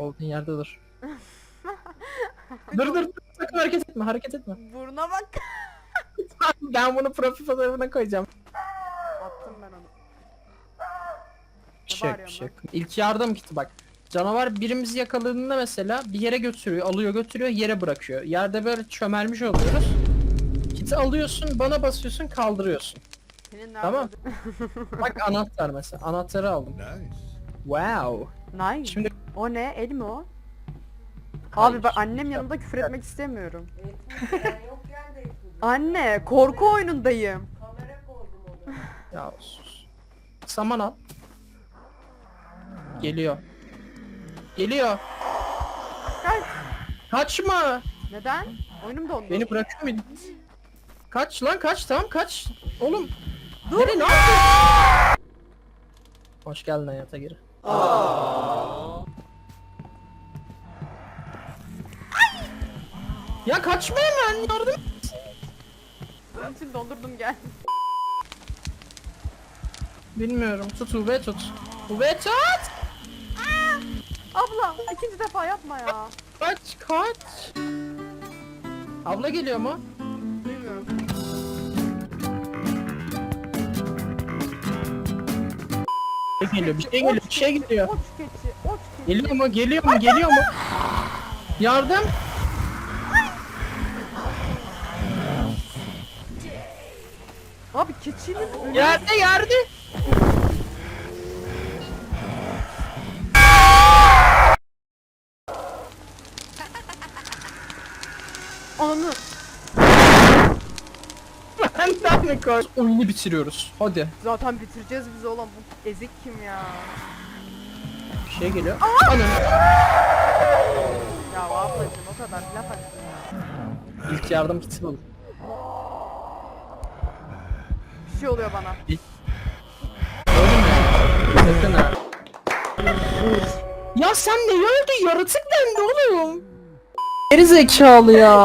Olduğun yerde dur. dur dur dur. Sakın hareket etme hareket etme. Buruna bak. ben bunu profil fotoğrafına koyacağım. Attım ben onu. Bağırıyorsun şey yok. İlk yardım kiti bak. Canavar birimizi yakaladığında mesela bir yere götürüyor, alıyor götürüyor, yere bırakıyor. Yerde böyle çömelmiş oluyoruz. Kiti alıyorsun, bana basıyorsun, kaldırıyorsun. Senin? Tamam. Bak anahtar mesela. Anahtarı aldım. Nice. Wow. Nice. Şimdi O ne? El mi o? Abi ben annem yanında küfür etmek istemiyorum. Anne korku oyunundayım. ya sus. Saman al. Geliyor. Geliyor. Gel. Kaçma. Neden? Oyunum dondu. Beni bırakıyor muydun? Kaç lan kaç tamam kaç. Oğlum. Dur. Nereye ne yapıyorsun? Hoş geldin hayata geri. Ya kaçma hemen yardım. Onun için dondurdum gel. Bilmiyorum. Tut Ube tut. Ube tut. Abla ikinci defa yapma ya. Kaç kaç. Abla geliyor mu? Şey geliyor, bir şey geliyor, bir şey geliyor. Oç keçi, oç keçi. Geliyor mu? Geliyor mu? Geliyor mu? Yardım. Abi keçinin önü. Yerde yerde. Anı. Benden mi koş? Oyunu bitiriyoruz. Hadi. Zaten bitireceğiz biz oğlum. Bu ezik kim ya? Bir şey geliyor. Anam. Ya ablacım o kadar laf attın ya. İlk yardım kiti bul. Bir şey oluyor bana. Ya. Sakın ha. Ya sen ne öldü? Yaratık dendi oğlum. Geri zekalı ya.